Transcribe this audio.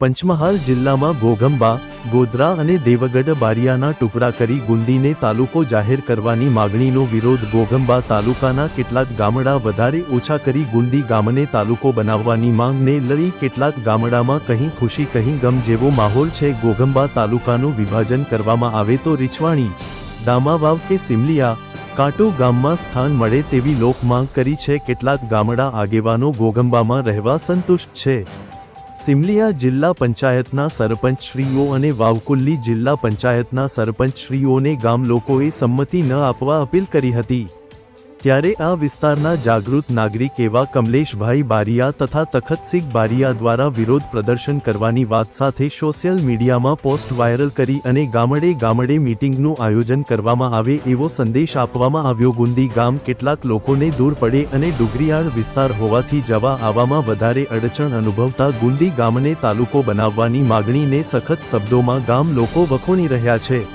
પંચમહાલ જિલ્લામાં ગોગંબા, ગોધરા અને દેવગઢ બારિયાના ટુકડા કરી ગુંદીને તાલુકો જાહેર કરવાની માગણીનો વિરોધ ગોગંબા તાલુકાના કેટલાક ગામડા વધારે ઓછા કરી ગુંદી ગામને તાલુકો બનાવવાની માંગને લડી કેટલાક ગામડામાં કહી ખુશી કહી ગમ જેવો માહોલ છે. ગોગંબા તાલુકાનું વિભાજન કરવામાં આવે તો રીછવાણી, દામાવાવ કે સિમલિયા, કાંટો ગામમાં સ્થાન મળે તેવી લોક માંગ કરી છે. કેટલાક ગામડા આગેવાનો ગોગંબામાં રહેવા સંતુષ્ટ છે. સિમલિયા જિલ્લા પંચાયતના સરપંચશ્રીઓ અને વાવકુલ્લી જિલ્લા પંચાયતના સરપંચશ્રીઓને ગામ લોકોએ સંમતિ ન આપવા અપીલ કરી હતી. ત્યારે આ વિસ્તારના જાગૃત નાગરિક એવા કમલેશભાઈ બારિયા તથા તખતસિંહ બારિયા દ્વારા વિરોધ પ્રદર્શન કરવાની વાત સાથે સોશિયલ મીડિયામાં પોસ્ટ વાયરલ કરી અને ગામડે ગામડે મીટિંગનું આયોજન કરવામાં આવે એવો સંદેશ આપવામાં આવ્યો. ગુંદી ગામ કેટલાક લોકોને દૂર પડે અને ડુગરીયાળ વિસ્તાર હોવાથી જવા આવવામાં વધારે અડચણ અનુભવતા ગુંદી ગામને તાલુકો બનાવવાની માગણીને સખત શબ્દોમાં ગામ લોકો વખોણી રહ્યા છે.